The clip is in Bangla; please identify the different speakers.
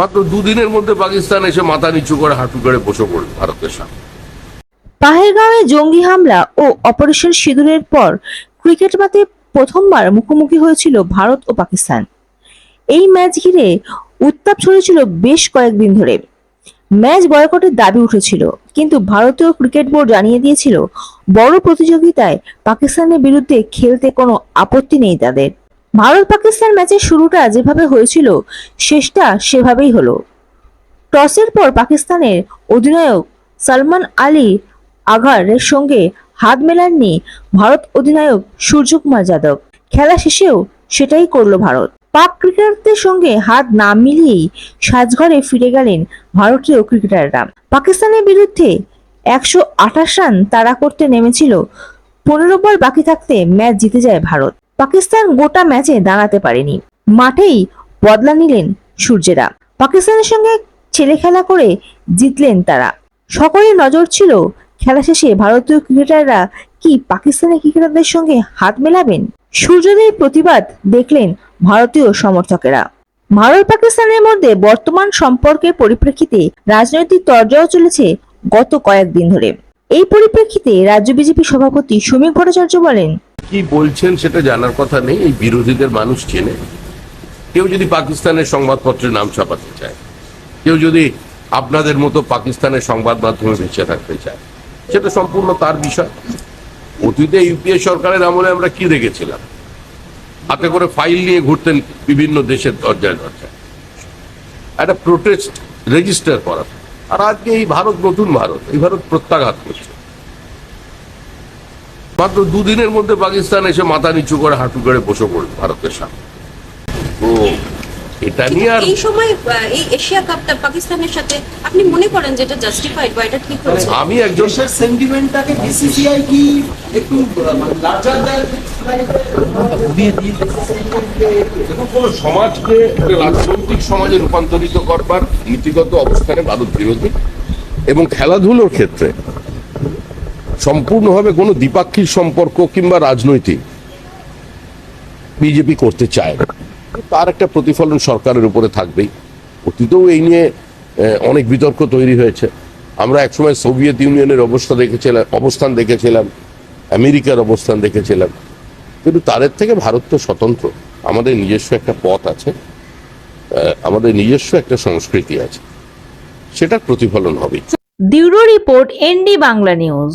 Speaker 1: মাত্র দুদিনের মধ্যে পাকিস্তান এসে মাথা নিচু করে হাঁটু করে বসে পড়ল ভারতের সামনে।
Speaker 2: পাহেলগাঁওয়ে জঙ্গি হামলা ও অপারেশন সিঁদুরের পর ক্রিকেট মাঠে প্রথমবার মুখোমুখি হয়েছিল ভারত ও পাকিস্তান। এই ম্যাচ ঘিরে উত্তাপ ছড়িয়েছিল বেশ কয়েকদিন ধরে। ম্যাচ বয়কটের দাবি উঠেছিল, কিন্তু ভারতীয় ক্রিকেট বোর্ড জানিয়ে দিয়েছিল, বড় প্রতিযোগিতায় পাকিস্তানের বিরুদ্ধে খেলতে কোনো আপত্তি নেই তাদের। ভারত পাকিস্তান ম্যাচের শুরুটা যেভাবে হয়েছিল, শেষটা সেভাবেই হলো। টসের পর পাকিস্তানের অধিনায়ক সালমান আলী আঘারের সঙ্গে হাত মেলাননি ভারত অধিনায়ক সূর্যকুমার যাদব। খেলা শেষেও সেটাই করল ভারত। পাক ক্রিকেটারদের সঙ্গে হাত না মিলিয়েই সাজঘরে ফিরে গেলেন ভারতীয় ক্রিকেটাররা। পাকিস্তানের বিরুদ্ধে একশো আঠাশ রান তাড়া করতে নেমেছিল, পনেরো বল বাকি থাকতে ম্যাচ জিতে যায় ভারত। পাকিস্তান গোটা ম্যাচে দাঁড়াতে পারেনি। মাঠেই বদলা নিলেন সূর্যেরা। পাকিস্তানের সঙ্গে ছেলে খেলা করে জিতলেন তারা। সকলের নজর ছিল, খেলা শেষে ভারতীয় ক্রিকেটাররা কি পাকিস্তানি ক্রিকেটারদের সঙ্গে হাত মেলাবেন? সূর্যদের প্রতিবাদ দেখলেন ভারতীয় সমর্থকেরা। ভারত পাকিস্তানের মধ্যে বর্তমান সম্পর্কের পরিপ্রেক্ষিতে রাজনৈতিক তরজাও চলেছে গত কয়েকদিন ধরে। এই পরিপ্রেক্ষিতে রাজ্য বিজেপি সভাপতি সমীক ভট্টাচার্য বলেন
Speaker 1: কি বলছেন সেটা জানার কথা নেই, এই বিরোধীদের মানুষ চেনে। কেউ যদি পাকিস্তানের সংবাদপত্রে নাম ছাপাতে চায়, কেউ যদি আপনাদের মতো পাকিস্তানের সংবাদ মাধ্যমে বেঁচে থাকতে চায়, সেটা সম্পূর্ণ তার বিষয়। অতীতে ইউপিএ সরকারের আমলে আমরা কি দেখেছিলাম? হাতে করে ফাইল নিয়ে ঘুরতেন বিভিন্ন দেশের দরজায় দরজায়। একটা প্রোটেস্ট রেজিস্টার করা। আর আজকে এই ভারত, নতুন ভারত, এই ভারত প্রত্যাঘাত করছে। মাত্র দুদিনের মধ্যে পাকিস্তান এসে মাথা নিচু করে হাঁটু করে বসে পড়ল ভারতের সামনে। তো এটা নিয়ে আর
Speaker 3: এই সময় এই এশিয়া কাপটা পাকিস্তানের সাথে আপনি মনে করেন যে এটা জাস্টিফাইড বা এটা ঠিক হয়েছে?
Speaker 1: আমি একজন
Speaker 4: দেশের সেন্টিমেন্টটাকে বিসিসিআই কি একটু মানে লার্জার দ্যান
Speaker 1: কোনো সমাজকে রাজনৈতিক সমাজে রূপান্তরিত করবার নীতিগত অবস্থানে ভারত বিরোধী এবং খেলাধুলোর ক্ষেত্রে সম্পূর্ণভাবে কোনো দ্বিপাক্ষিক সম্পর্ক কিংবা রাজনৈতিক বিজেপি করতে চায় না। তার একটা প্রতিফলন সরকারের উপরে থাকবেই। অতীতেও এই নিয়ে অনেক বিতর্ক তৈরি হয়েছে। আমরা একসময় সোভিয়েত ইউনিয়নের অবস্থা দেখেছিলাম, অবস্থান দেখেছিলাম, আমেরিকার অবস্থান দেখেছিলাম। কিন্তু তাদের থেকে ভারত তো স্বতন্ত্র। আমাদের নিজস্ব একটা পথ আছে আমাদের নিজস্ব একটা সংস্কৃতি আছে। সেটার প্রতিফলন হবে
Speaker 2: bureau report ND Bangla news.